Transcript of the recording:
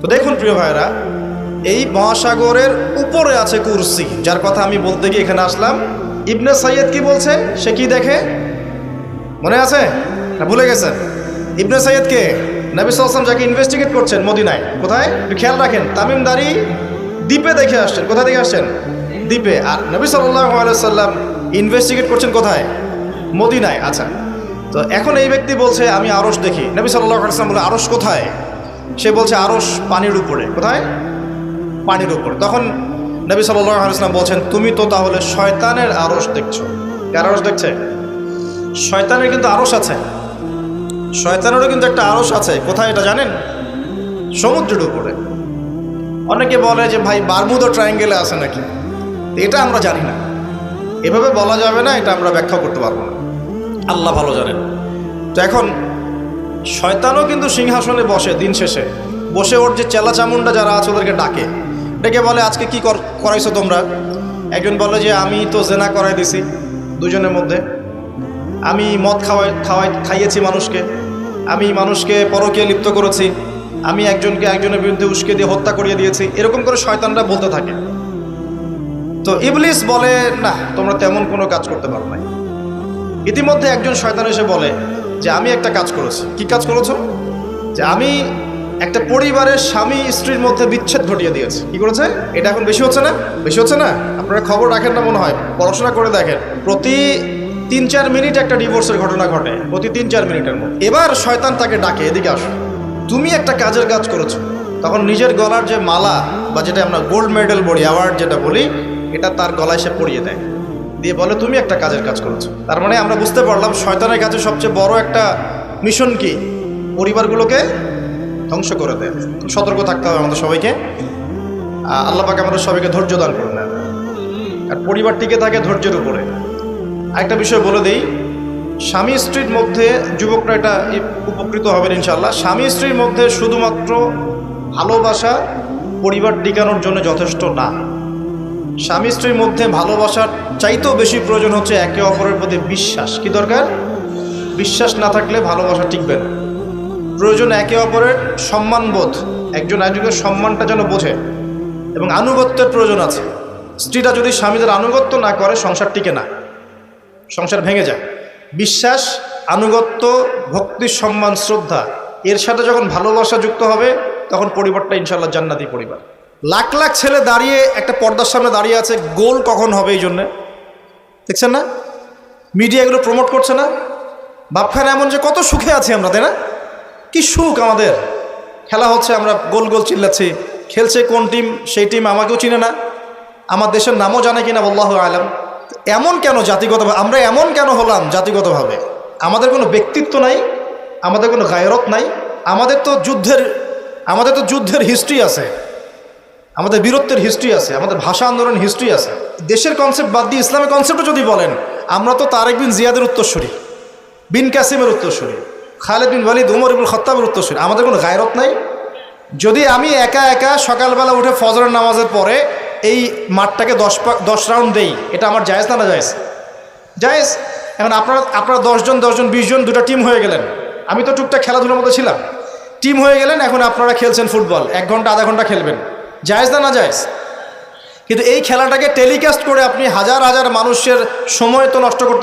তো দেখুন প্রিয় ভাইরা এই মহাসাগরের উপরে আছে কুরসি, যার কথা আমি বলতে গিয়ে এখানে আসলাম। ইবনে সৈয়দ কি বলছে? সে কি দেখে? মনে আছে? না, ভুলে গেছেন। ইবনে সৈয়দ কে? নবী সাল্লাম যাকে ইনভেস্টিগেট করছেন মদিনায়। কোথায়? খেয়াল রাখেন, তামিমদারি দ্বীপে দেখে আসছেন। কোথায় দেখে আসছেন? দ্বীপে। আর নবী সাল্লাম ইনভেস্টিগেট করছেন কোথায়? মদিনায়। আচ্ছা তো এখন এই ব্যক্তি বলছে, আমি আরস দেখি। নবী সাল্লাহ সাল্লাম বলে আরস কোথায়? সে বলছে আরস পানির উপরে। কোথায়? পানির উপরে। তখন নবী আলাইসলাম বলছেন, তুমি তো তাহলে শয়তানের আরস দেখছ। কার আরস দেখছে? শয়তানের কিন্তু আরস আছে। শয়তানেরও কিন্তু একটা আরস আছে। কোথায় এটা জানেন? সমুদ্রের উপরে। অনেকে বলে যে, ভাই, বারমুদো ট্রায়াঙ্গেলে আছে নাকি? এটা আমরা জানি না। এভাবে বলা যাবে না, এটা আমরা ব্যাখ্যা করতে পারব না। আল্লাহ ভালো জানেন। তো এখন শয়তানও কিন্তু সিংহাসনে বসে দিন শেষে। বসে ওর যে চেলা চামুন্ডা যারা আছে ওদেরকে ডাকে। ডেকে বলে, আজকে কি কর- করাইছো তোমরা? একজন বলে যে, আমি তো জেনা করাই দিছি দুজনের মধ্যে। আমি মদ খাওয়াই খাওয়াই খাইয়েছি মানুষকে। আমি মানুষকে পরকীয়া লিপ্ত করেছি। আমি একজনকে একজনের বিরুদ্ধে উস্কে দিয়ে হত্যা করিয়ে দিয়েছি। এরকম করে শয়তানরা বলতে থাকে। তো ইবলিস বলে, না, তোমরা তেমন কোনো কাজ করতে পারো না ইতিমধ্যে একজন শয়তান এসে বলে যে আমি একটা কাজ করেছি। কি কাজ করেছ? যে আমি একটা পরিবারের স্বামী স্ত্রীর মধ্যে বিচ্ছেদ ঘটিয়ে দিয়েছি। কি করেছে? এটা এখন বেশি হচ্ছে না? বেশি হচ্ছে না? আপনারা খবর রাখেন না মনে হয়। পড়াশোনা করে দেখেন। প্রতি তিন চার মিনিট একটা ডিভোর্সের ঘটনা ঘটে। প্রতি তিন চার মিনিটের মধ্যে। এবার শয়তান তাকে ডাকে, এদিকে আসো। তুমি একটা কাজের কাজ করেছ। তখন নিজের গলার যে মালা বা যেটা আমরা গোল্ড মেডেল বলি অ্যাওয়ার্ড যেটা বলি, এটা তার গলায় সে পরিয়ে দেয়। দিয়ে বলে, তুমি একটা কাজের কাজ করেছ। তার মানে আমরা বুঝতে পারলাম শয়তানের কাছে সবচেয়ে বড় একটা মিশন কি? পরিবারগুলোকে ধ্বংস করে দেয়। সতর্ক থাকতে হবে আমাদের সবাইকে। আল্লাহ পাকে আমাদের সবাইকে ধৈর্য দান করুন। আর পরিবার টিকে থাকে ধৈর্যের উপরে। আরেকটা বিষয় বলে দেই, স্বামী স্ত্রীর মধ্যে যুবকরা এটা উপকৃত হবেন ইনশাল্লাহ স্বামী স্ত্রীর মধ্যে শুধুমাত্র ভালোবাসা পরিবার টিকানোর জন্য যথেষ্ট না। স্বামী স্ত্রীর মধ্যে ভালোবাসার চাইতেও বেশি প্রয়োজন হচ্ছে একে অপরের প্রতি বিশ্বাস। কি দরকার? বিশ্বাস না থাকলে ভালোবাসা টিকবে না। প্রয়োজন একে অপরের সম্মানবোধ। একজন একজনের সম্মানটা যেন বোঝে এবং আনুগত্যের প্রয়োজন আছে। স্ত্রীটা যদি স্বামীদের আনুগত্য না করে, সংসার টিকে না। সংসার ভেঙে যায়। বিশ্বাস, আনুগত্য, ভক্তি, সম্মান, শ্রদ্ধা, এর সাথে যখন ভালোবাসা যুক্ত হবে, তখন পরিবারটা ইনশাল্লাহ জান্নাতি পরিবার। লাখ লাখ ছেলে দাঁড়িয়ে একটা পর্দার সামনে দাঁড়িয়ে আছে, গোল কখন হবে এই জন্যে? দেখছেন না? মিডিয়া এগুলো প্রমোট করছে না? ভাবখানে এমন যে কত সুখে আছি আমরা, তাই না? কি সুখ আমাদের। খেলা হচ্ছে, আমরা গোল গোল চিল্লাচ্ছি। খেলছে কোন টিম সেই টিম আমাকেও চিনে না। আমার দেশের নামও জানে কি কিনা বল্লাহ আলম। এমন কেন জাতিগতভাবে? আমরা এমন কেন হলাম জাতিগতভাবে? আমাদের কোনো ব্যক্তিত্ব নাই, আমাদের কোনো গায়রত নাই। আমাদের তো যুদ্ধের, আমাদের তো যুদ্ধের হিস্ট্রি আছে। আমাদের বীরত্বের হিস্ট্রি আছে, আমাদের ভাষা আন্দোলন হিস্ট্রি আছে। দেশের কনসেপ্ট বাদ দিয়ে ইসলামের কনসেপ্টও যদি বলেন, আমরা তো তারেক বিন জিয়াদের উত্তরসূরি, বিন কাসিমের উত্তরসূরি, খালেদ বিন ওয়ালিদ, উমর ইবুল খত্তাবের উত্তরসূরি। আমাদের কোনো গায়রত নাই। যদি আমি একা একা সকালবেলা উঠে ফজরের নামাজের পরে এই মাঠটাকে দশ দশ রাউন্ড দেই, এটা আমার জায়েজ না না জায়েজ? জায়েজ? এখন আপনারা আপনারা দশজন দশজন বিশজন দুটো টিম হয়ে গেলেন। আমি তো টুকটাক খেলাধুলার মধ্যে ছিলাম। টিম হয়ে গেলেন, এখন আপনারা খেলছেন ফুটবল এক ঘণ্টা, আধা ঘণ্টা খেলবেন। জায়েজ না না জায়জ কিন্তু এই খেলাটাকে টেলিকাস্ট করে আপনি হাজার হাজার মানুষের সময় তো নষ্ট করতে